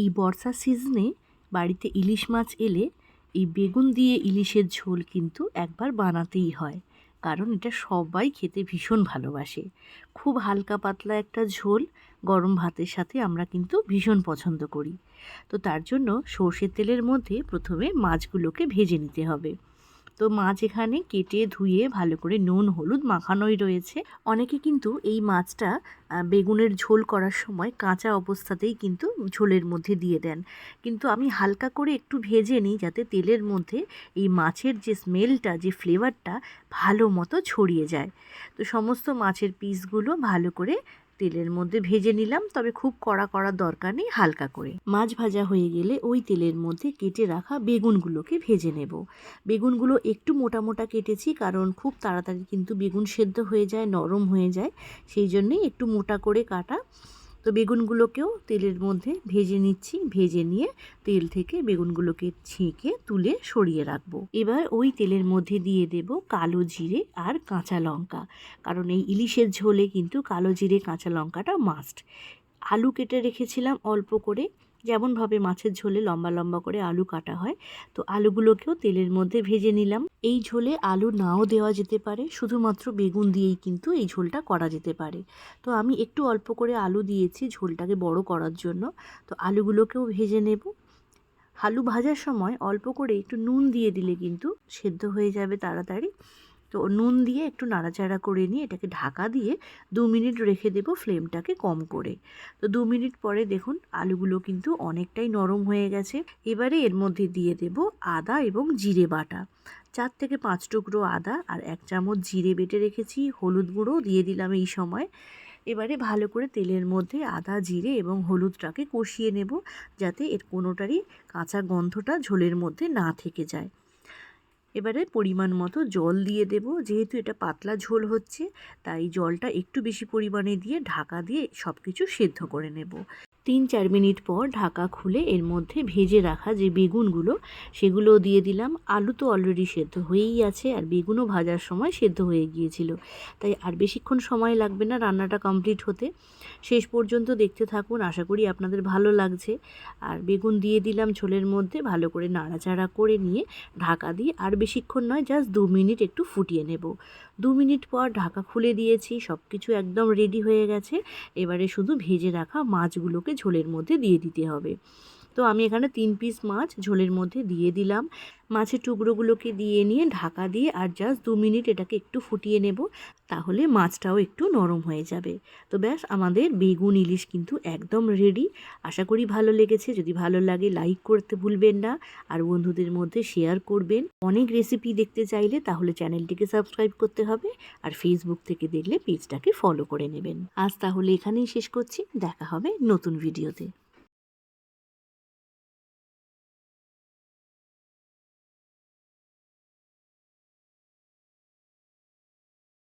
এই বর্ষার সিজনে বাড়িতে ইলিশ মাছ এলে এই বেগুন দিয়ে ইলিশের ঝোল কিন্তু একবার বানাতেই হয়। কারণ এটা সবাই খেতে ভীষণ ভালোবাসে। খুব হালকা পাতলা একটা ঝোল গরম ভাতের সাথে আমরা কিন্তু ভীষণ পছন্দ করি। তো তার জন্য সর্ষের তেলের মধ্যে প্রথমে মাছগুলোকে ভেজে নিতে হবে। তো মাছ এখানে কেটে ধুয়ে ভালো করে নুন, হলুদ মাখানোই রয়েছে। অনেকে কিন্তু এই মাছটা বেগুনের ঝোল করার সময় কাঁচা অবস্থাতেই কিন্তু ঝোলের মধ্যে দিয়ে দেন। কিন্তু আমি হালকা করে একটু ভেজে নিই যাতে তেলের মধ্যে এই মাছের যে স্মেলটা, যে ফ্লেভারটা ভালো মতো ছড়িয়ে যায়। তো সমস্ত মাছের পিসগুলো ভালো করে তেলের মধ্যে ভেজে নিলাম, তবে খুব কড়া করার দরকার নেই, হালকা করে। মাছ ভাজা হয়ে গেলে ওই তেলের মধ্যে কেটে রাখা বেগুনগুলোকে ভেজে নেব। বেগুনগুলো একটু মোটা মোটা কেটেছি, কারণ খুব তাড়াতাড়ি কিন্তু বেগুন সেদ্ধ হয়ে যায়, নরম হয়ে যায়, সেই জন্যেই একটু মোটা করে কাটা। তো বেগুনগুলোকেও তেলের মধ্যে ভেজে নিচ্ছি। ভেজে নিয়ে তেল থেকে বেগুনগুলোকে ছেঁকে তুলে সরিয়ে রাখব। এবার ওই তেলের মধ্যে দিয়ে দেব কালো জিরে আর কাঁচা লঙ্কা। কারণ এই ইলিশের ঝোলে কিন্তু কালো জিরে, কাঁচা লঙ্কাটা মাস্ট আলু কেটে রেখেছিলাম অল্প করে। যেমনভাবে মাছের ঝোলে লম্বা লম্বা করে আলু কাটা হয়, তো আলুগুলোকেও তেলের মধ্যে ভেজে নিলাম। এই ঝোলে আলু নাও দেওয়া যেতে পারে, শুধুমাত্র বেগুন দিয়েই কিন্তু এই ঝোলটা করা যেতে পারে। তো আমি একটু অল্প করে আলু দিয়েছি ঝোলটাকে বড় করার জন্য, তো আলুগুলোকেও ভেজে নেব। আলু ভাজার সময় অল্প করে একটু নুন দিয়ে দিলে কিন্তু সেদ্ধ হয়ে যাবে তাড়াতাড়ি। তো নুন দিয়ে একটু নাড়াচাড়া করে নিয়ে এটাকে ঢাকা দিয়ে দু মিনিট রেখে দেবো ফ্লেমটাকে কম করে। তো দু মিনিট পরে দেখুন আলুগুলো কিন্তু অনেকটাই নরম হয়ে গেছে। এবারে এর মধ্যে দিয়ে দেব আদা এবং জিরে বাটা। চার থেকে পাঁচ টুকরো আদা আর এক চামচ জিরে বেটে রেখেছি, হলুদ গুঁড়ো দিয়ে দিলাম এই সময়। এবারে ভালো করে তেলের মধ্যে আদা, জিরে এবং হলুদটাকে কষিয়ে নেব যাতে এর কোনোটারই কাঁচা গন্ধটা ঝোলের মধ্যে না থেকে যায়। এবারে পরিমাণ মতো জল দিয়ে দেব। যেহেতু এটা পাতলা ঝোল হচ্ছে, তাই জলটা একটু বেশি পরিমাণে দিয়ে ঢাকা দিয়ে সব কিছু সেদ্ধ করে নেব। তিন চার মিনিট পর ঢাকা খুলে এর মধ্যে ভেজে রাখা যে বেগুনগুলো সেগুলো দিয়ে দিলাম। আলু তো অলরেডি সেদ্ধ হয়েই আছে আর বেগুনও ভাজার সময় সেদ্ধ হয়ে গিয়েছিল। তাই আর বেশিক্ষণ সময় লাগবে না রান্নাটা কমপ্লিট হতে। শেষ পর্যন্ত দেখতে থাকুন, আশা করি আপনাদের ভালো লাগছে। আর বেগুন দিয়ে দিলাম ঝোলের মধ্যে ভালো করে নাড়াচাড়া করে নিয়ে ঢাকা দিয়ে আর বেশিক্ষণ নয় জাস্ট দু মিনিট একটু ফুটিয়ে নেব। দু মিনিট পর ঢাকা খুলে দিয়েছি সব কিছু একদম রেডি হয়ে গেছে। এবারে শুধু ভেজে রাখা মাছগুলোকে ঝোলের মধ্যে দিয়ে দিতে হবে। তো আমি এখানে তিন পিস মাছ ঝোলের মধ্যে দিয়ে দিলাম। মাছের টুকরোগুলোকে দিয়ে নিয়ে ঢাকা দিয়ে আর জাস্ট দু মিনিট এটাকে একটু ফুটিয়ে নেব, তাহলে মাছটাও একটু নরম হয়ে যাবে। তো ব্যাস, আমাদের বেগুন ইলিশ কিন্তু একদম রেডি আশা করি ভালো লেগেছে। যদি ভালো লাগে লাইক করতে ভুলবেন না। আর বন্ধুদের মধ্যে শেয়ার করবেন। অনেক রেসিপি দেখতে চাইলে তাহলে চ্যানেলটিকে সাবস্ক্রাইব করতে হবে। আর ফেসবুক থেকে দেখলে পেজটাকে ফলো করে নেবেন। আজ তাহলে এখানেই শেষ করছি। দেখা হবে নতুন ভিডিওতে